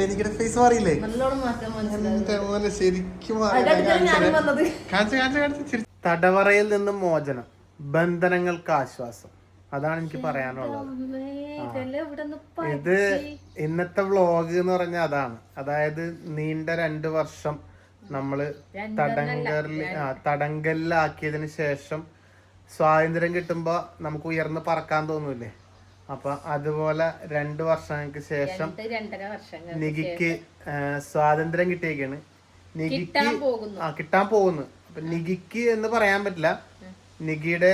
മാറിയില്ലേ എനിക്കിടെ ഫേസ് മാറിയില്ലേ? മോനെ ശരിക്കും തടവറയിൽ നിന്നും മോചനം. ബന്ധനങ്ങൾക്ക് ആശ്വാസം. അതാണ് എനിക്ക് പറയാനുള്ളത്. ഇത് ഇന്നത്തെ വ്ളോഗ് എന്ന് പറഞ്ഞാൽ അതാണ്. അതായത് നീണ്ട രണ്ട് വർഷം നമ്മൾ തടങ്കലിൽ തടങ്കലിലാക്കിയതിനു തടങ്കലിലാക്കിയതിന് ശേഷം സ്വാതന്ത്ര്യം കിട്ടുമ്പോ നമുക്ക് ഉയർന്ന് പറക്കാൻ തോന്നൂലേ അപ്പൊ അതുപോലെ രണ്ടു വർഷങ്ങൾക്ക് ശേഷം രണ്ടര വർഷം നികിക്ക് സ്വാതന്ത്ര്യം കിട്ടിയേക്കാണ്. നികിക്ക് കിട്ടാൻ പോകുന്നു. ആ കിട്ടാൻ പോകുന്നു. അപ്പൊ നികിക്ക് എന്ന് പറയാൻ പറ്റില്ല. നികിയുടെ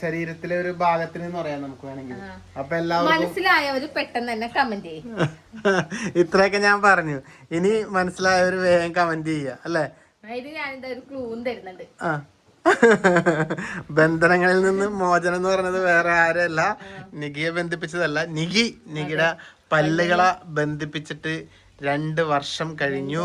ശരീരത്തിലെ ഒരു ഭാഗത്തിന് എന്ന് പറയാം നമുക്ക് വേണമെങ്കിൽ. അപ്പൊ എല്ലാവർക്കും മനസ്സിലായവര് പെട്ടെന്ന് തന്നെ കമന്റ് ചെയ്യും. ഇത്രയൊക്കെ ഞാൻ പറഞ്ഞു. ഇനി മനസ്സിലായവര് വേഗം കമന്റ് ചെയ്യുക അല്ലേ? ഇത് ഞാനിത് ഒരു ക്ലൂവും തരുന്നുണ്ട്. ആ. ബന്ധനങ്ങളിൽ നിന്ന് മോചനം എന്ന് പറയുന്നത് വേറെ ആരല്ല നികിയെ ബന്ധിപ്പിച്ചതല്ല. നികി നികിയുടെ പല്ലുകളെ ബന്ധിപ്പിച്ചിട്ട് രണ്ട് വർഷം കഴിഞ്ഞു.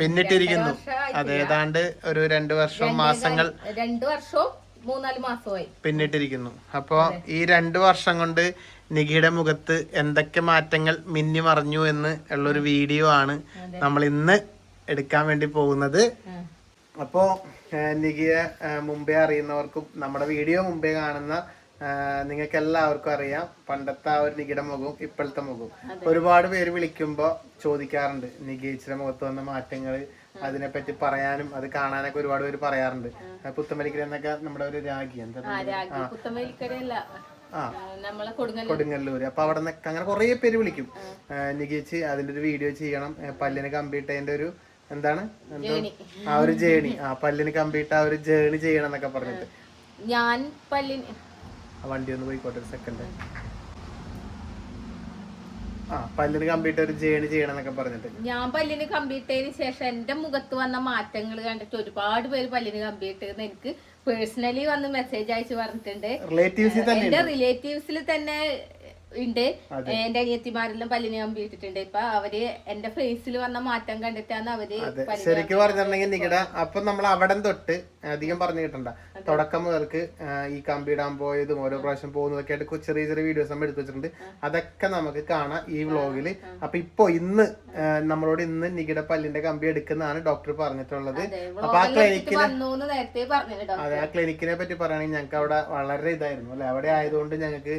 പിന്നിട്ടിരിക്കുന്നു. അതേതാണ്ട് ഒരു രണ്ട് വർഷം മാസങ്ങൾ രണ്ട് വർഷവും മൂന്നാൽ മാസമായി പിന്നിട്ടിരിക്കുന്നു. അപ്പോൾ ഈ രണ്ട് വർഷം കൊണ്ട് നികിയുടെ മുഖത്ത് എന്തൊക്കെ മാറ്റങ്ങൾ മിന്നി മറിഞ്ഞു എന്ന് ഉള്ളൊരു വീഡിയോ ആണ് നമ്മൾ ഇന്ന് എടുക്കാൻ വേണ്ടി പോകുന്നത്. അപ്പോൾ നികിയെ ആ, മുമ്പേ അറിയുന്നവർക്കും നമ്മുടെ വീഡിയോ മുമ്പേ കാണുന്ന നിങ്ങൾക്ക് എല്ലാവർക്കും അറിയാം പണ്ടത്തെ ആ ഒരു നികിയുടെ മുഖവും ഇപ്പോഴത്തെ മുഖവും. ഒരുപാട് പേര് വിളിക്കുമ്പോൾ ചോദിക്കാറുണ്ട് നികേച്ചിയുടെ മുഖത്ത് വന്ന മാറ്റങ്ങൾ അതിനെപ്പറ്റി പറയാനും അത് കാണാനൊക്കെ ഒരുപാട് പേര് പറയാറുണ്ട്. പുത്തമലിക്കര എന്നൊക്കെ നമ്മുടെ ഒരു രാഗി എന്താ ആ കൊടുങ്ങല്ലൂര്. അപ്പൊ അവിടെ അങ്ങനെ കുറേ പേര് വിളിക്കും. നികേച്ച് അതിന്റെ ഒരു വീഡിയോ ചെയ്യണം. പല്ലിന് കമ്പ്യൂട്ടറിന്റെ ഒരു എന്താണ്? ആ ഒരു ജേണി. ആ പല്ലിന് കമ്പിട്ട് ആ ഒരു ജേണി ചെയ്യണം എന്നൊക്കെ പറഞ്ഞിട്ട്. ഞാൻ പല്ലിന് ആ വണ്ടി ഒന്ന് പോയിക്കോട്ടെ ഒരു സെക്കൻഡ് ആ പല്ലിന് കമ്പിട്ട ഒരു ജേണി ചെയ്യണം എന്നൊക്കെ പറഞ്ഞിട്ട്. ഞാൻ പല്ലിന് കമ്പിട്ടതിന് ശേഷം എന്റെ മുഖത്ത് വന്ന മാറ്റങ്ങൾ കണ്ടിട്ട് ഒരുപാട് പേര് പല്ലിന് കമ്പിട്ട് എനിക്ക് പേഴ്സണലി വന്ന് മെസ്സേജ് അയച്ചു പറഞ്ഞിട്ടുണ്ട്. എന്റെ റിലേറ്റീവ്സിൽ തന്നെ ഉണ്ട്. എന്റെ അനിയത്തിമാരെല്ലാം പല്ലിന് കമ്പി ഇട്ടിട്ടുണ്ട്. ഇപ്പൊ അവർ എന്റെ ഫേസിൽ വന്ന മാറ്റം കണ്ടിട്ടാണ് അവർ ശരിക്കും പറഞ്ഞിട്ടുണ്ടെങ്കിൽ നിങ്ങളുടെ അപ്പൊ നമ്മൾ അവിടെ തൊട്ട് അധികം പറഞ്ഞു കിട്ടണ്ട തുടക്കം മുതൽക്ക് ഈ കമ്പി ഇടാൻ പോയതും ഓരോ പ്രാവശ്യം പോകുന്നതൊക്കെ ആയിട്ട് ചെറിയ ചെറിയ വീഡിയോസ് നമ്മൾ എടുത്തു വെച്ചിട്ടുണ്ട് അതൊക്കെ നമുക്ക് കാണാം ഈ വ്ളോഗിൽ അപ്പൊ ഇപ്പൊ ഇന്ന് നമ്മളോട് ഇന്ന് നികിട പല്ലിന്റെ കമ്പി എടുക്കുന്നതാണ് ഡോക്ടർ പറഞ്ഞിട്ടുള്ളത്. അപ്പൊ ആ ക്ലിനിക്കിൽ ക്ലിനിക്കിന് അതെ ആ ക്ലിനിക്കിനെ പറ്റി പറയുകയാണെങ്കിൽ ഞങ്ങൾക്ക് അവിടെ വളരെ ഇതായിരുന്നു അല്ലെ? അവിടെ ആയതുകൊണ്ട് ഞങ്ങൾക്ക്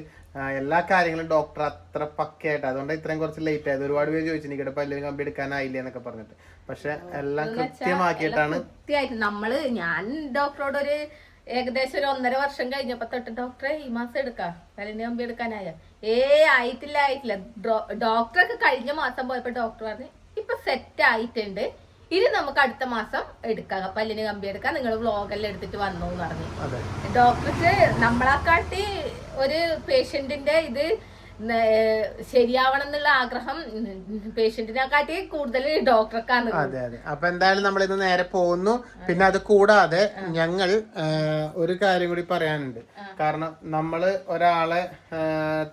എല്ലാ കാര്യങ്ങളും ഡോക്ടർ അത്ര പക്കയായിട്ട്. അതുകൊണ്ട് ഇത്രയും കുറച്ച് ലേറ്റ് ആയത്. ഒരുപാട് പേര് ചോദിച്ചു നിങ്ങളുടെ പല്ലിന് കമ്പി എടുക്കാനായില്ല എന്നൊക്കെ പറഞ്ഞിട്ട്. പക്ഷെ എല്ലാം കൃത്യമാക്കിയിട്ടാണ് കൃത്യമായിട്ട്. നമ്മൾ ഞാൻ ഡോക്ടറോട് ഒരു ഏകദേശം ഒരു ഒന്നര വർഷം കഴിഞ്ഞപ്പോ തൊട്ട് ഡോക്ടറെ ഈ മാസം എടുക്കാം. പല്ലിന് കമ്പി എടുക്കാനായ. ഏ ആയിട്ടില്ല ആയിട്ടില്ല. ഡോക്ടറൊക്കെ കഴിഞ്ഞ മാസം പോയപ്പോ ഡോക്ടർ പറഞ്ഞു ഇപ്പൊ സെറ്റ് ആയിട്ടുണ്ട്. ഇനി നമുക്ക് അടുത്ത മാസം എടുക്കാം. പല്ലിന് കമ്പി എടുക്കാം. നിങ്ങൾ വ്ലോഗെല്ലാം എടുത്തിട്ട് വന്നു എന്ന് പറഞ്ഞു. ഡോക്ടർക്ക് നമ്മളെക്കാട്ടി ഒരു പേഷ്യന്റിന്റെ ഇത് ശരിയാവണം എന്നുള്ള ആഗ്രഹം പേഷ്യന്റിനെക്കാട്ടി കൂടുതൽ ഡോക്ടർക്കാണ്. അതെ അതെ. അപ്പൊ എന്തായാലും നമ്മൾ ഇന്ന് നേരെ പോകുന്നു. പിന്നെ അത് കൂടാതെ ഞങ്ങൾ ഒരു കാര്യം കൂടി പറയാനുണ്ട്. കാരണം നമ്മൾ ഒരാളെ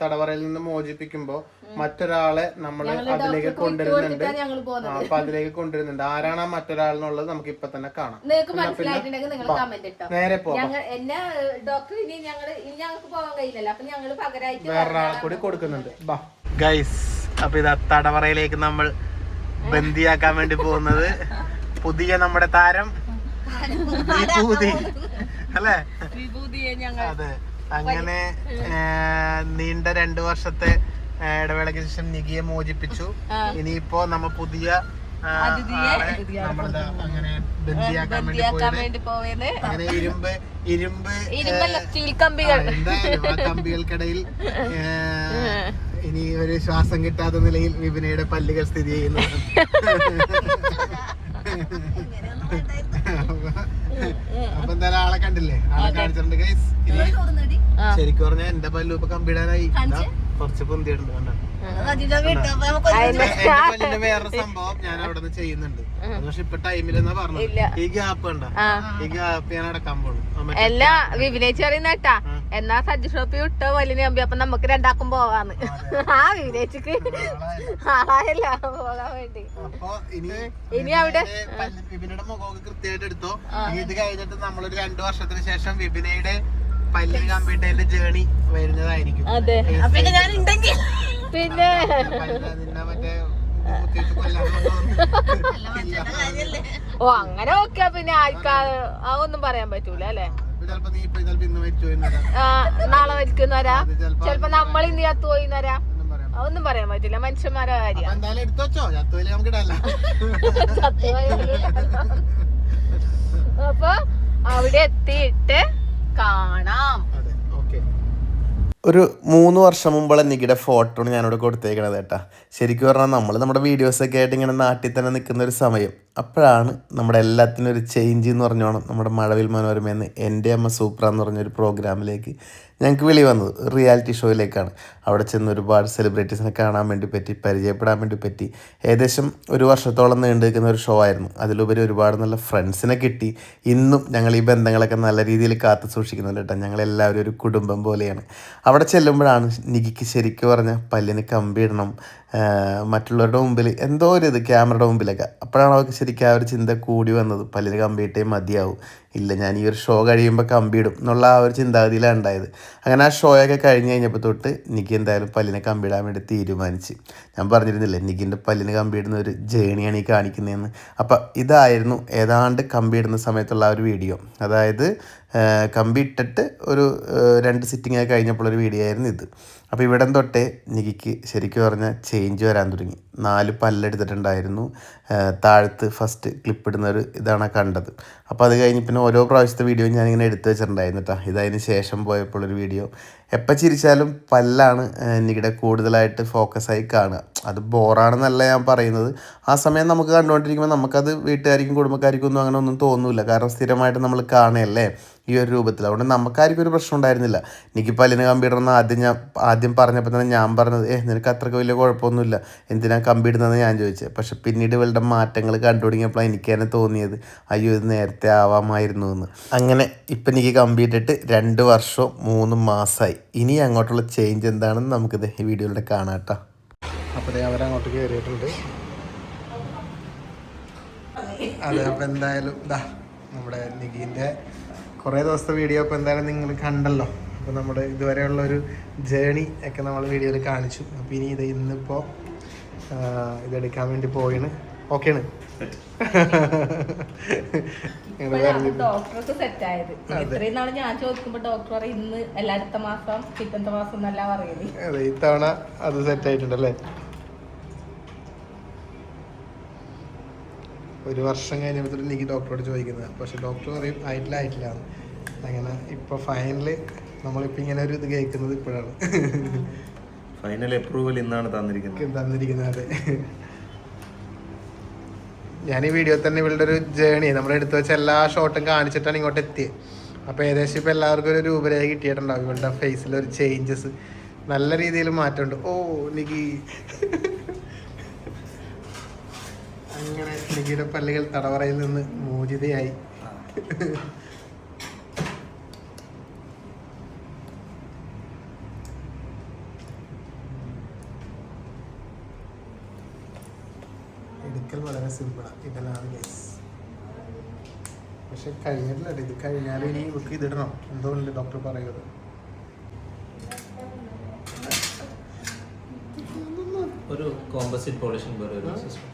തടവറയിൽ നിന്ന് മോചിപ്പിക്കുമ്പോ മറ്റൊരാളെ നമ്മൾ അതിലേക്ക് കൊണ്ടുവരുന്നുണ്ട്. അപ്പൊ അതിലേക്ക് കൊണ്ടുവരുന്നുണ്ട്. ആരാണ് ആ മറ്റൊരാളെന്നുള്ളത് നമുക്ക് ഇപ്പൊ തന്നെ കാണാം. നിങ്ങൾക്ക് മനസ്സിലായിട്ടുണ്ടെങ്കിൽ നിങ്ങൾ കമന്റ് ഇട്ടോ. നേരെ പോവാം. ഞങ്ങൾ എന്നെ ഡോക്ടർ ഇനി ഞങ്ങൾ ഇനി ഞങ്ങൾക്ക് പോകാൻ കഴിയില്ലല്ലോ. അപ്പൊ ഞങ്ങൾ പകരമായിട്ട് വേറൊരാളെ കൂടി കൊടുക്കുന്നുണ്ട്. ബാ ഗൈസ് അപ്പൊ ഇത് തടവറയിലേക്ക് നമ്മൾ ബന്ദിയാക്കാൻ വേണ്ടി പോകുന്നത്. പുതിയ നമ്മുടെ താരം. വിഭൂതി അല്ലേ? അതെ. അങ്ങനെ നീണ്ട രണ്ടു വർഷത്തെ ഇടവേളയ്ക്ക് ശേഷം നികിയെ മോചിപ്പിച്ചു. ഇനിയിപ്പോ നമ്മ പുതിയ ഇരുമ്പ് ഇരുമ്പ് സ്റ്റീൽ കമ്പികൾ. കമ്പികൾക്കിടയിൽ ഇനി ഒരു ശ്വാസം കിട്ടാത്ത നിലയിൽ വിപിനയുടെ പല്ലുകൾ സ്ഥിതി ചെയ്യുന്നു. അപ്പൊ എന്തായാലും ആളെ കണ്ടില്ലേ? ആളെ കാണിച്ചിട്ടുണ്ട് ഗൈസ് ശരിക്കും പറഞ്ഞാൽ എന്റെ പല്ലു ഇപ്പൊ കമ്പിടാനായി. കുറച്ച് പൊന്തിയിട്ടുണ്ട് കണ്ടോ? വേറെ സംഭവം ഞാൻ അവിടെ നിന്ന് ചെയ്യുന്നുണ്ട് പക്ഷെ ഇപ്പൊ ടൈമിലെന്നാ പറഞ്ഞത്. ഈ ഗ്യാപ്പ് കണ്ട. ഈ ഗ്യാപ്പ് ഞാൻ അടക്കാൻ പോകും എല്ലാ വിവിനേച്ചി എന്നാ സജ്ജ ഷോപ്പിൽ വിട്ടോ വലിയ അമ്പി അപ്പൊ നമുക്ക് രണ്ടാക്കും പോവാന്ന്. ആ വിവിനേച്ചിക്ക് ആളായല്ല. പോകാൻ വേണ്ടി. അപ്പൊ ഇനി ഇനി അവിടെ വിപിനയുടെ മുഖമൊക്കെ കൃത്യമായിട്ട് എടുത്തോ. ഇനി ഇത് കഴിഞ്ഞിട്ട് നമ്മളൊരു രണ്ടു വർഷത്തിന് ശേഷം വിപിനയുടെ പല്ലിന് കമ്പ്യൂട്ടറിന്റെ ജേണി വരുന്നതായിരിക്കും. അതെ. പിന്നെ. ഞാൻ ഉണ്ടെങ്കിൽ പിന്നെ ഓ അങ്ങനെ ഓക്കെ. പിന്നെ ആർക്കാ? അതൊന്നും പറയാൻ പറ്റൂല അല്ലേ? നാളെ മരിക്കുന്നവരാ? അത് ചിലപ്പോ നമ്മൾ ഇന്ന് ചത്തു പോയിന്നവരാ ഒന്നും അതൊന്നും പറയാൻ പറ്റില്ല. മനുഷ്യന്മാരെ കാര്യം. അപ്പൊ എന്തായാലും എടുത്തു വെച്ചോ. നമുക്ക് ഇടല്ല അപ്പൊ അവിടെ എത്തിയിട്ട് കാണാം. അതെ ഓക്കെ. ഒരു മൂന്ന് വർഷം മുമ്പുള്ള നികിയുടെ ഫോട്ടോ ഞാനിവിടെ കൊടുത്തേക്കണത് കേട്ടാ. ശരിക്കും പറഞ്ഞാൽ നമ്മൾ നമ്മുടെ വീഡിയോസൊക്കെ ആയിട്ട് ഇങ്ങനെ നാട്ടിൽ തന്നെ നിൽക്കുന്ന ഒരു സമയം. അപ്പോഴാണ് നമ്മുടെ എല്ലാത്തിനും ഒരു ചേഞ്ച് എന്ന് പറഞ്ഞോണം നമ്മുടെ മഴവിൽ മനോരമ എന്ന് എന്റെ അമ്മ സൂപ്പർ എന്ന് പറഞ്ഞൊരു പ്രോഗ്രാമിലേക്ക് ഞങ്ങൾക്ക് വിളി വന്നത്. റിയാലിറ്റി ഷോയിലേക്കാണ് അവിടെ ചെന്ന് ഒരുപാട് സെലിബ്രിറ്റീസിനെ കാണാൻ വേണ്ടി പറ്റി പരിചയപ്പെടാൻ വേണ്ടി പറ്റി. ഏകദേശം ഒരു വർഷത്തോളം നീണ്ടു നിൽക്കുന്ന ഒരു ഷോ ആയിരുന്നു. അതിലുപരി ഒരുപാട് നല്ല ഫ്രണ്ട്സിനെ കിട്ടി. ഇന്നും ഞങ്ങൾ ഈ ബന്ധങ്ങളൊക്കെ നല്ല രീതിയിൽ കാത്തു സൂക്ഷിക്കുന്നുണ്ട് കേട്ടോ. ഞങ്ങളെല്ലാവരും ഒരു കുടുംബം പോലെയാണ്. അവിടെ ചെല്ലുമ്പോഴാണ് നികിക്ക് ശരിക്കും പറഞ്ഞാൽ പല്ലിന് കമ്പിയിടണം മറ്റുള്ളവരുടെ മുമ്പിൽ എന്തോ ഒരു ഇത് ക്യാമറയുടെ മുമ്പിലൊക്കെ. അപ്പോഴാണ് അവർക്ക് ശരിക്കും ആ ഒരു ചിന്ത കൂടി വന്നത്. പലര് കമ്പിയിട്ടേ മതിയാവും. ഇല്ല ഞാൻ ഈ ഒരു ഷോ കഴിയുമ്പോൾ കമ്പിയിടും എന്നുള്ള ആ ഒരു ചിന്താഗതിയിലാണ് ഉണ്ടായത്. അങ്ങനെ ആ ഷോയൊക്കെ കഴിഞ്ഞ് കഴിഞ്ഞപ്പോൾ തൊട്ട് നിക്ക് എന്തായാലും പല്ലിനെ കമ്പിയിടാൻ വേണ്ടി തീരുമാനിച്ച്. ഞാൻ പറഞ്ഞിരുന്നില്ല നിക്കിന്റെ പല്ലിന് കമ്പിയിടുന്ന ഒരു ജേണിയാണ് ഈ കാണിക്കുന്നതെന്ന്. അപ്പം ഇതായിരുന്നു ഏതാണ്ട് കമ്പിയിടുന്ന സമയത്തുള്ള ആ ഒരു വീഡിയോ. അതായത് കമ്പിയിട്ടിട്ട് ഒരു രണ്ട് സിറ്റിംഗ് ഒക്കെ കഴിഞ്ഞപ്പോൾ ഒരു വീഡിയോ ആയിരുന്നു ഇത്. അപ്പോൾ ഇവിടം തൊട്ടേ നികിക്ക് ശരിക്കും പറഞ്ഞാൽ ചേഞ്ച് വരാൻ തുടങ്ങി. നാല് പല്ലെടുത്തിട്ടുണ്ടായിരുന്നു. താഴത്ത് ഫസ്റ്റ് ക്ലിപ്പ് ഇടുന്ന ഇതാണ് കണ്ടത്. അപ്പോൾ അത് കഴിഞ്ഞ് പിന്നെ ഓരോ പ്രാവശ്യത്തെ വീഡിയോ ഞാനിങ്ങനെ എടുത്തു വെച്ചിട്ടുണ്ടായിരുന്നു കേട്ടോ ഇതതിന് ശേഷം പോയപ്പോൾ ഒരു വീഡിയോ എപ്പോൾ ചിരിച്ചാലും പല്ലാണ് നികിടെ കൂടുതലായിട്ട് ഫോക്കസായി കാണുക. അത് ബോറാണെന്നല്ല ഞാൻ പറയുന്നത്. ആ സമയം നമുക്ക് കണ്ടുകൊണ്ടിരിക്കുമ്പോൾ നമുക്കത് വീട്ടുകാർക്കും കുടുംബക്കാർക്കും ഒന്നും അങ്ങനെ ഒന്നും തോന്നില്ല കാരണം സ്ഥിരമായിട്ട് നമ്മൾ കാണുകയല്ലേ ഈ ഒരു രൂപത്തിൽ. അതുകൊണ്ട് നമുക്കാർക്കും ഒരു പ്രശ്നം ഉണ്ടായിരുന്നില്ല. എനിക്ക് പല്ലിന് കമ്പിയിടണമെന്ന് ആദ്യം ഞാൻ ആദ്യം പറഞ്ഞപ്പോൾ തന്നെ ഞാൻ പറഞ്ഞത് ഏഹ് നിനക്ക് അത്രയ്ക്ക് വലിയ കുഴപ്പമൊന്നുമില്ല. എന്തിനാ കമ്പിയിടുന്നതെന്ന് ഞാൻ ചോദിച്ചത് പക്ഷെ പിന്നീട് ഇവളുടെ മാറ്റങ്ങൾ കണ്ടു തുടങ്ങിയപ്പോഴാണ് എനിക്ക് തന്നെ തോന്നിയത്. അയ്യോ ഇത് നേരത്തെ ആവാമായിരുന്നു എന്ന്. അങ്ങനെ ഇപ്പം എനിക്ക് കമ്പിയിട്ടിട്ട് രണ്ട് വർഷവും മൂന്ന് മാസമായി ഇനി അങ്ങോട്ടുള്ള ചേഞ്ച് എന്താണെന്ന് നമുക്കിത് ഈ വീഡിയോയിലൂടെ കാണാം കേട്ടോ. അപ്പോൾ അവരങ്ങോട്ട് കയറിയിട്ടുണ്ട് അതെ അപ്പം എന്തായാലും ഇതാ നമ്മുടെ നികീന്റെ കുറേ ദിവസത്തെ വീഡിയോ അപ്പോൾ എന്തായാലും നിങ്ങൾ കണ്ടല്ലോ. അപ്പോൾ നമ്മുടെ ഇതുവരെയുള്ള ഒരു ജേണി ഒക്കെ നമ്മൾ വീഡിയോയിൽ കാണിച്ചു. അപ്പോൾ ഇനി ഇത് ഇന്നിപ്പോൾ ഇതെടുക്കാൻ വേണ്ടി പോയിന് ഓക്കെയാണ് ഡോക്ടർക്ക് സെറ്റ് ആയത്. ഇത്രയും നാൾ ഞാൻ ചോദിക്കുമ്പോ ഡോക്ടർ ഇന്ന് എല്ലാ അടുത്ത മാസം പിറ്റത്തെ മാസം എന്നല്ല പറയുന്നത് അതെ ഇത്തവണ അത് സെറ്റ് ആയിട്ടുണ്ടല്ലേ ഒരു വർഷം കഴിഞ്ഞപ്പോൾ എനിക്ക് ഡോക്ടറോട് ചോദിക്കുന്നത്. പക്ഷെ ഡോക്ടർ പറയും ആയിട്ടില്ല ആയിട്ടില്ല. അങ്ങനെ ഇപ്പോൾ ഫൈനൽ നമ്മളിപ്പോൾ ഇങ്ങനെ ഒരു ഇത് കേൾക്കുന്നത് ഇപ്പോഴാണ്. ഫൈനൽ അപ്രൂവൽ ഇന്നാണ് തന്നിരിക്കുന്നത്. തന്നിരിക്കുന്നത് അതെ. ഞാൻ ഈ വീഡിയോ തന്നെ ഇവളുടെ ഒരു ജേണി നമ്മൾ എടുത്തു വെച്ച എല്ലാ ഷോട്ടും കാണിച്ചിട്ടാണ് ഇങ്ങോട്ട് എത്തിയത് അപ്പോൾ ഏകദേശം ഇപ്പോൾ എല്ലാവർക്കും ഒരു രൂപരേഖ കിട്ടിയിട്ടുണ്ടാവും ഇവളുടെ ഫേസിൽ ഒരു ചേഞ്ചസ് നല്ല രീതിയിൽ മാറ്റമുണ്ട്. ഓ നികി. അങ്ങനെ നികിയുടെ പല്ലുകൾ തടവറയിൽ നിന്ന് മോചിതയായി. എടുക്കൽ വളരെ സിമ്പിളാണ് ഇതെല്ലാം ഗൈസ് പക്ഷെ കഴിഞ്ഞിട്ടില്ല ഇത് കഴിഞ്ഞാൽ ഇനി ബുക്ക് ചെയ്തിടണം എന്തുകൊണ്ട് ഡോക്ടർ പറയുന്നത്. ഒരു കോമ്പസിറ്റ് പോളിഷൻ പോലെ ഒരു സിസ്റ്റം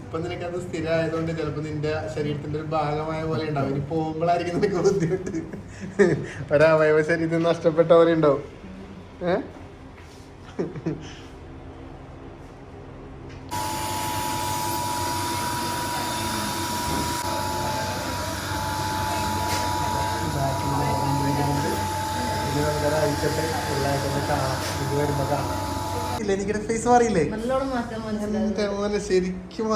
ഇപ്പൊ നിനക്ക് അത് സ്ഥിരമായതുകൊണ്ട് ചിലപ്പോ നിന്റെ ശരീരത്തിന്റെ ഒരു ഭാഗമായ പോലെ ഉണ്ടാവും. ഇനി പോകുമ്പോഴായിരിക്കും നിനക്ക് ബുദ്ധിമുട്ട്. ഒരവയവ ശരീരം നഷ്ടപ്പെട്ട പോലെ ഉണ്ടാവും. ഏ? ഇല്ല എനിക്കിടെ ഫേസ് മാറിയില്ലേ? നല്ലോണം ഫേസ് മാറിയില്ലേ? എന്റെ മോനെ ശരിക്കും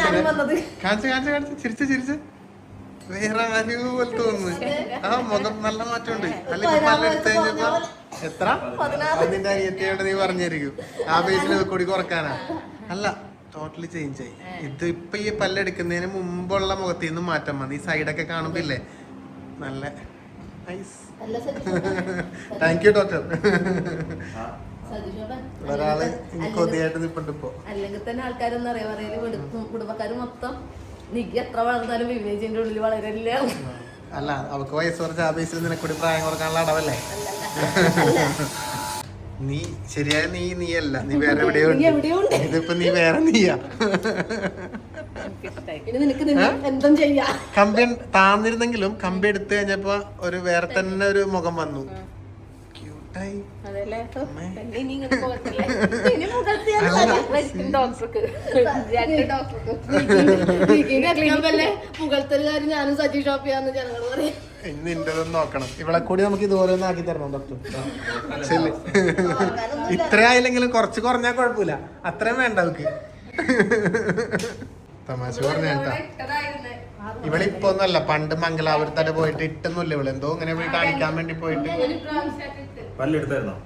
ഞാനും വന്നത്. കാണിച്ച് കാണിച്ച് കാണിച്ച്. ചിരിച്ച് ചിരിച്ച്. വേറെ ആരും പോലെ തോന്നുന്നു ആ മുഖം നല്ല മാറ്റമുണ്ട്. അല്ലെങ്കിൽ നല്ല എടുത്തു കഴിഞ്ഞപ്പോ എത്ര? അതിന്റെ അനിയത്തിയോട് നീ പറഞ്ഞായിരിക്കും. ആ ഫേസിൽ കൂടി കുറക്കാനാ. അല്ല ടോട്ടലി ചേഞ്ച് ആയി. ഇത് ഇപ്പൊ ഈ പല്ലെടുക്കുന്നതിന് മുമ്പുള്ള മുഖത്തിൽ നിന്ന് മാറ്റം വന്നു ഈ സൈഡൊക്കെ കാണുമ്പോ ഇല്ലേ നല്ല നൈസ് താങ്ക് യു ഡോക്ടർ ഒരാൾ കൊതിയായിട്ട് നിപ്പുണ്ട് ഇപ്പൊ അല്ലെങ്കിൽ തന്നെ ആൾക്കാരൊന്നും അറിയാൻ പറയൽ കുടുംബക്കാര് മൊത്തം നിക്ക് എത്ര വളർന്നാലും വിവേചിന്റെ ഉള്ളിൽ വളരല്ല? അല്ല അവക്ക് വയസ്സ് കുറച്ച് ആ ബേസിൽ നിനക്കൂടി പ്രായം കുറക്കാനുള്ള അടവല്ലേ? നീ ശരിയായ നീ നീ അല്ല നീ വേറെ എവിടെയോ ഉണ്ട്. ഇതിപ്പോ നീ വേറെ നീയാ. കമ്പി താന്നിരുന്നെങ്കിലും കമ്പി എടുത്തു കഴിഞ്ഞപ്പോ ഒരു വേറെ തന്നെ ഒരു മുഖം വന്നു. ഞാനും സജി ഷോപ്പ് ചെയ്യാന്ന് ജനങ്ങൾ പറയും. നോക്കണം. ഇവളെ കൂടി നമുക്ക് ഇതുപോലെ ഒന്ന് ആക്കി തരണം ഡോക്ടർ ശരി. ഇത്ര ആയില്ലെങ്കിലും കുറച്ച് കുറഞ്ഞാൽ കുഴപ്പമില്ല. അത്രയും വേണ്ട അവക്ക് തമാശ പറഞ്ഞ കേട്ടാ. ഇവളിപ്പോ ഒന്നല്ല പണ്ട് മംഗലാപുരത്തടെ പോയിട്ട് ഇട്ടൊന്നുമില്ല ഇവൾ. എന്തോ ഇങ്ങനെ പോയി കാണിക്കാൻ വേണ്ടി പോയിട്ട്. പല്ലെടുത്തായിരുന്നോ?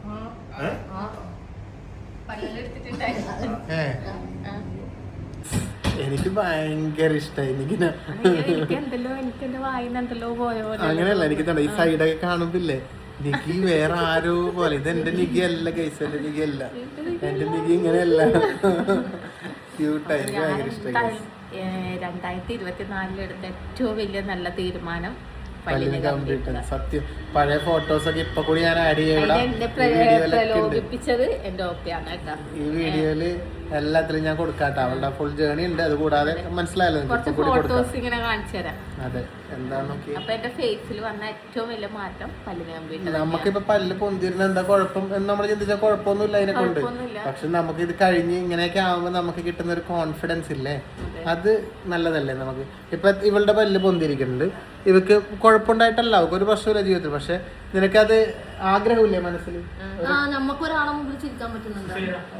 എനിക്ക് ഭയങ്കര ഇഷ്ടമായി എനിക്കിങ്ങനെ എനിക്ക് അങ്ങനെയല്ല എനിക്ക് തന്നെ ഈ സൈഡൊക്കെ കാണുമ്പില്ലേ? നികി വേറെ ആരോ പോലെ. ഇത് എന്റെ നികി അല്ല കേസ് എന്റെ നികി അല്ല എന്റെ നികി ഇങ്ങനെയല്ല. രണ്ടായിരത്തി ഇരുപത്തിനാലിൽ എടുത്ത ഏറ്റവും വലിയ നല്ല തീരുമാനം സത്യം. പഴയ ഫോട്ടോസ് ഒക്കെ ഇപ്പൊ കൂടി ഞാൻ ആഡ് പ്രലോഭിപ്പിച്ചത് എന്റെ ഓപ്പയാണ് കേട്ടോ. ഈ വീഡിയോയിൽ എല്ലാത്തിലും ഞാൻ കൊടുക്കാട്ടോ. അവളുടെ ഫുൾ ജേണി ഉണ്ട്. അത് കൂടാതെ മനസ്സിലായല്ലോ ഫോട്ടോസ് ഇങ്ങനെ കാണിച്ചു തരാം. അതെ. അപ്പൊ എന്റെ ഫേസിൽ വന്ന ഏറ്റവും വലിയ മാറ്റം പല്ലിന് കമ്പ്ലീറ്റ് നമുക്കിപ്പോ പല്ല് പൊന്തിരുന്ന എന്താ കുഴപ്പം എന്ന് നമ്മൾ ചിന്തിച്ചാൽ കുഴപ്പമൊന്നുമില്ല അതിനെ കൊണ്ട്. പക്ഷെ നമുക്ക് ഇത് കഴിഞ്ഞ് ഇങ്ങനെയൊക്കെ ആവുമ്പോൾ നമുക്ക് കിട്ടുന്ന ഒരു കോൺഫിഡൻസ് ഇല്ലേ? അത്. നല്ലതല്ലേ നമുക്ക്? ഇപ്പൊ ഇവളുടെ പല്ല് പൊന്തിരിക്കുന്നുണ്ട് ഇവക്ക് കുഴപ്പമുണ്ടായിട്ടല്ല. അവർക്ക് ഒരു പ്രശ്നമില്ല ജീവിതത്തിൽ. പക്ഷെ നിനക്കത് ആഗ്രഹമില്ലേ മനസ്സിൽ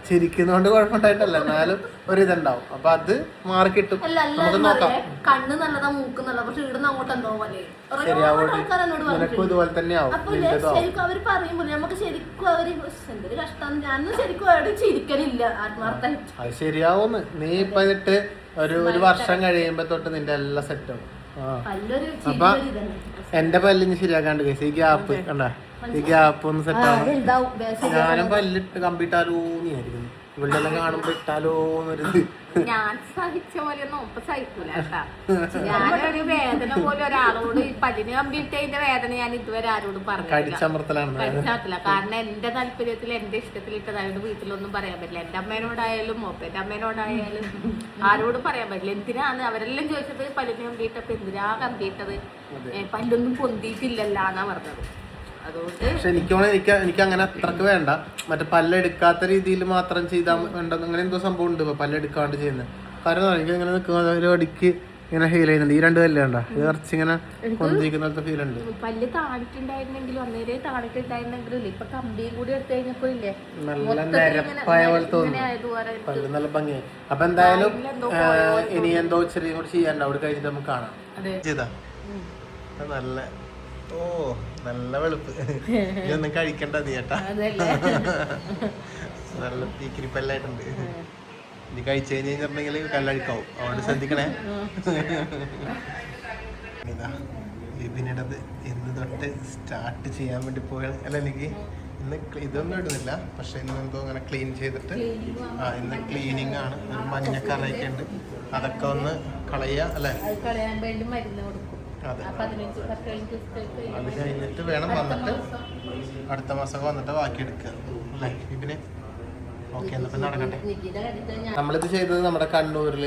ചിരിക്കുന്നോണ്ട് കുഴപ്പമുണ്ടായിട്ടല്ല. എന്നാലും ഒരു ഇതുണ്ടാവും അപ്പൊ അത് മാറി കിട്ടും നമുക്ക് നോക്കാം. കണ്ണ് നല്ലതാ മൂക്ക് നല്ലതാ. പക്ഷെ ഇവിടുന്ന് അങ്ങോട്ട് എന്തോ പോലെ ഒരുപാട് ആൾക്കാർ എന്നോട് അപ്പൊ ശരിക്കും അവർ പറയുമ്പോൾ നമുക്ക് ശരിക്കും അവർ എന്തൊരു കഷ്ടം ഞാനൊന്നും ശരിക്കും അവിടെ ചിരിക്കലില്ല ആത്മാർത്ഥമായിട്ട്. അത് ശരിയാവുന്ന്. നീ ഇപ്പൊ എന്നിട്ട് ഒരു ഒരു വർഷം കഴിയുമ്പോ തൊട്ട് നിന്റെ എല്ലാം സെറ്റ് നല്ലൊരു അപ്പൊ എന്റെ പല്ലിന് ശരിയാക്കാണ്ട് കേസ് ഈ ഗ്യാപ്പ് കണ്ട? ഈ ഗ്യാപ്പ് ഒന്ന് സെറ്റ് ആവും ഞാനും പല്ലിട്ട് കമ്പിട്ടാലോ നീയായിരിക്കുന്നു ഇവളുടെ എല്ലാം കാണുമ്പോ ഇട്ടാലോ എന്നൊരിത്. ഞാൻ സഹിച്ച പോലെ ഒന്നും ഒപ്പം സഹിക്കൂല കേട്ടാ. ഞാനൊരു വേദന പോലെ ഒരാളോട് പല്ലിന് കമ്പിട്ടതിന്റെ വേദന ഞാൻ ഇതുവരെ ആരോടും പറഞ്ഞില്ല കടിച്ചമർത്തലാണ് കഴിച്ചാത്തില്ല കാരണം എന്റെ താല്പര്യത്തിൽ എന്റെ ഇഷ്ടത്തിൽ ഇട്ടതായത് വീട്ടിലൊന്നും പറയാൻ പറ്റില്ല. എന്റെ അമ്മേനോടായാലും മോപ്പേന്റെ അമ്മേനോടായാലും ആരോടും പറയാൻ പറ്റില്ല. എന്തിനാണ് അവരെല്ലാം ചോദിച്ചത്? പല്ലിന് കമ്പിയിട്ടപ്പോ എന്തിനാ കമ്പിയിട്ടത്? പല്ലൊന്നും പൊന്തിയിട്ടില്ലല്ലാന്നാ പറഞ്ഞത്. പക്ഷെ എനിക്ക് എനിക്ക് എനിക്ക് അങ്ങനെ അത്രയ്ക്ക് വേണ്ട. മറ്റേ പല്ലെടുക്കാത്ത രീതിയിൽ മാത്രം ചെയ്താൽ വേണ്ട അങ്ങനെ എന്തോ സംഭവം ഉണ്ട് പല്ലെടുക്കാണ്ട് ചെയ്യുന്നത് കാരണം എനിക്ക് ഇങ്ങനെ നിൽക്കുന്ന ഒരു അടിക്ക് ഇങ്ങനെ ഫീൽ ചെയ്യുന്നുണ്ട്. ഈ രണ്ട് പല്ല് കണ്ട? ഇത് കുറച്ച് ഇങ്ങനെ കൊന്തിക്കുന്ന ഫീൽ ഉണ്ട്. പല്ല് താണിട്ടുണ്ടായിരുന്നെങ്കിലും അന്നേരം താണിട്ടുണ്ടായിരുന്നെങ്കിലും ഇല്ല ഇപ്പൊ കമ്പിയും കൂടി എടുത്തു കഴിഞ്ഞപ്പോ ഇല്ലേ? നല്ല മൊത്തത്തിൽ ഇങ്ങനെ- നിരപ്പായ പോലെ തോന്നുന്നു പല്ല് നല്ല ഭംഗിയായി. അപ്പൊ എന്തായാലും ഇനി എന്തോ ചെറിയ കൂടി ചെയ്യാണ്ട് അവിടെ കഴിഞ്ഞിട്ട് നമുക്ക് കാണാം. ചെയ്താ? നല്ല ഓ നല്ല വെളുപ്പ്. ഇതൊന്നും കഴിക്കണ്ട നീ ചേട്ടാ നല്ല തീക്കിരിപ്പല്ലായിട്ടുണ്ട്. ഇത് കഴിച്ചു കഴിഞ്ഞ് കഴിഞ്ഞിട്ടുണ്ടെങ്കിൽ കല്ലഴിക്കാവും. അവിടെ ശ്രദ്ധിക്കണേ. ഇതാ ഇതിനിടത് ഇന്ന് തൊട്ട് സ്റ്റാർട്ട് ചെയ്യാൻ വേണ്ടി പോയ അല്ല എനിക്ക് ഇന്ന് ഇതൊന്നും ഇടുന്നില്ല. പക്ഷെ ഇന്ന് എന്തോ അങ്ങനെ ക്ലീൻ ചെയ്തിട്ട് ആ ഇന്ന് ക്ലീനിങ് ആണ്. ഒരു മഞ്ഞക്കറയൊക്കെ ഉണ്ട്. അതൊക്കെ ഒന്ന് കളയുക അല്ലേ? കളയാൻ വേണ്ടി മരുന്ന് കൊടുക്കും. അതെ. കഴിഞ്ഞിട്ട് വേണം വന്നിട്ട് അടുത്ത മാസം വന്നിട്ട് ബാക്കി എടുക്കുക അല്ലേ? ഇതിന് ഓക്കെ എന്നപ്പോ നടക്കട്ടെ. നമ്മളിത് ചെയ്തത് നമ്മുടെ കണ്ണൂരിൽ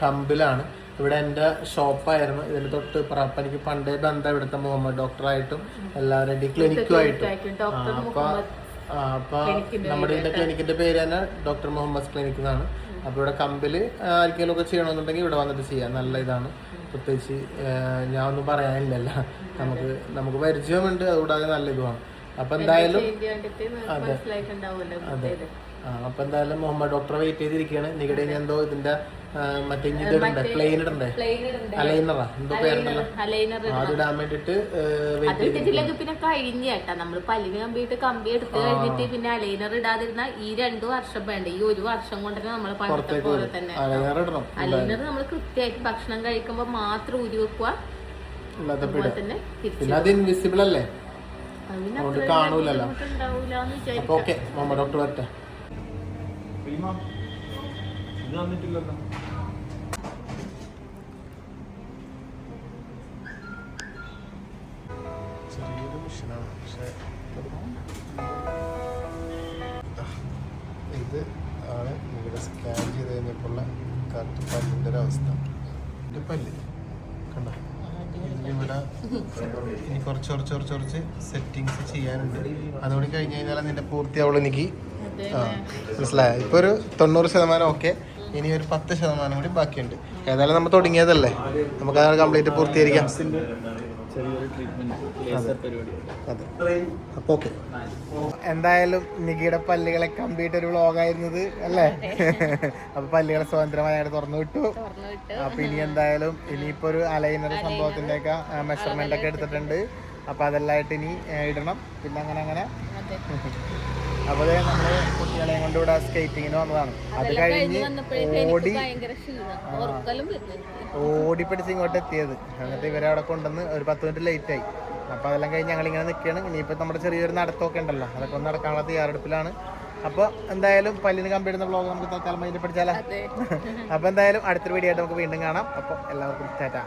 കമ്പിലാണ്. ഇവിടെ എന്റെ ഷോപ്പായിരുന്നു. ഇതിന് തൊട്ട് പുറപ്പ് എനിക്ക് പണ്ടേ ബന്ധം ഇവിടുത്തെ മുഹമ്മദ് ഡോക്ടറായിട്ടും എല്ലാവരുടെയും ക്ലിനിക്കുമായിട്ടും ഡോക്ടർ അപ്പോൾ ആ, അപ്പൊ നമ്മുടെ ഇതിന്റെ ക്ലിനിക്കിന്റെ പേര് തന്നെ ഡോക്ടർ മുഹമ്മദ് ക്ലിനിക് എന്നാണ്. അപ്പൊ ഇവിടെ കമ്പിൽ ആർക്കെങ്കിലും ഒക്കെ ചെയ്യണമെന്നുണ്ടെങ്കിൽ ഇവിടെ വന്നിട്ട് ചെയ്യാം. നല്ല ഇതാണ്. പ്രത്യേകിച്ച് ഞാൻ ഒന്നും പറയാനില്ലല്ല. നമുക്ക് നമുക്ക് പരിചയമുണ്ട്. അതുകൂടാതെ നല്ല ഇതുമാണ്. അപ്പൊ എന്തായാലും അതെ. അതെ. ആ അപ്പൊ എന്തായാലും മുഹമ്മദ് ഡോക്ടറെ വെയിറ്റ് ചെയ്തിരിക്കുകയാണ്. നിങ്ങളുടെ എന്തോ ഇതിന്റെ ആ, മറ്റേ ഇനി ഇത് ഇടണ്ടേ? പ്ലെയിൻ ഇടണ്ടേ? അലൈനറാ? എന്തോ പേരുണ്ടല്ലോ അത് ഇടാൻ വേണ്ടിട്ട് അത് പിന്നെ കഴിഞ്ഞ കേട്ടാ. നമ്മൾ പല്ലിന് കമ്പിയിട്ട് കമ്പി എടുത്ത് കഴിഞ്ഞിട്ട് പിന്നെ അലൈനർ ഇടാതിരുന്ന ഈ രണ്ടു വർഷം വേണ്ട? ഈ ഒരു വർഷം കൊണ്ട് തന്നെ നമ്മൾ പണ്ടത്തെ പോലെ തന്നെ. അലൈനർ ഇടണം. അലൈനർ നമ്മൾ കൃത്യമായിട്ട് ഭക്ഷണം കഴിക്കുമ്പോൾ മാത്രം ഉരി വെക്കുക പിന്നെ അത് ഇൻവിസിബിൾ അല്ലേ? അതുകൊണ്ട് കാണൂലല്ലോ. അപ്പൊ ഓക്കെ മമ്മ ഡോക്ടർ വരട്ടെ. ഇത് വന്നിട്ടില്ലല്ലോ കണ്ട? ഇവിടെ ഇനി കുറച്ച് കുറച്ച് കുറച്ച് കുറച്ച് സെറ്റിങ്സ് ചെയ്യാനുണ്ട്. അതുകൂടി കഴിഞ്ഞ് കഴിഞ്ഞാൽ നിന്റെ പൂർത്തിയാവുള്ളൂ എനിക്ക് ആ മനസ്സിലായോ? ഇപ്പോൾ ഒരു തൊണ്ണൂറ് ശതമാനം ഓക്കെ ഇനി ഒരു പത്ത് ശതമാനം കൂടി ബാക്കിയുണ്ട്. ഏതായാലും നമ്മൾ തുടങ്ങിയതല്ലേ? നമുക്ക് അതാണ് കംപ്ലീറ്റ് പൂർത്തീകരിക്കാം. ചെറിയൊരു ട്രീറ്റ്മെന്റ് ലേസർ പരിപാടി. അതെ. അപ്പോൾ ഓക്കെ എന്തായാലും നികിയുടെ പല്ലുകളെ കമ്പ്ലീറ്റ് ഒരു വ്ളോഗായിരുന്നത് അല്ലേ? അപ്പൊ പല്ലുകളെ സ്വതന്ത്രമായിട്ട് തുറന്നു വിട്ടു. തുറന്നു വിട്ട്. അപ്പൊ ഇനി എന്തായാലും ഇനിയിപ്പോ ഒരു അലൈനർ സംഭവത്തിന്റെ ഒക്കെ മെഷർമെന്റ് ഒക്കെ എടുത്തിട്ടുണ്ട്. അപ്പൊ അതെല്ലാമായിട്ട് ഇനി ഇടണം. പിന്നെ അങ്ങനെ അങ്ങനെ. അതെ നമ്മൾ കുട്ടികളെയും കൊണ്ട് ഇവിടെ സ്കേറ്റിങ്ങിന് വന്നതാണ്. അത് കഴിഞ്ഞ് ഓടി ഓടിപ്പിടിച്ച് ഇങ്ങോട്ട് എത്തിയത്. എന്നിട്ട് ഇവരെ അവിടെ കൊണ്ടുവന്ന് ഒരു പത്ത് മിനിറ്റ് ലേറ്റ് ആയി. അപ്പൊ അതെല്ലാം കഴിഞ്ഞ് ഞങ്ങൾ ഇങ്ങനെ നിൽക്കുകയാണ് ഇനിയിപ്പോ നമ്മുടെ ചെറിയൊരു നടത്തമൊക്കെ ഉണ്ടല്ലോ. അതൊക്കെ ഒന്ന് നടക്കാനുള്ള തയ്യാറെടുപ്പിലാണ്. അപ്പോൾ എന്തായാലും പല്ലിന് കമ്പിടുന്ന ബ്ലോഗ് നമുക്ക് തൽക്കാലം മൈൻഡ് പഠിച്ചാലോ അതെ. അപ്പോൾ എന്തായാലും അടുത്തൊരു വീഡിയോ ആയിട്ട് നമുക്ക് വീണ്ടും കാണാം. അപ്പോൾ എല്ലാവർക്കും ടാറ്റ.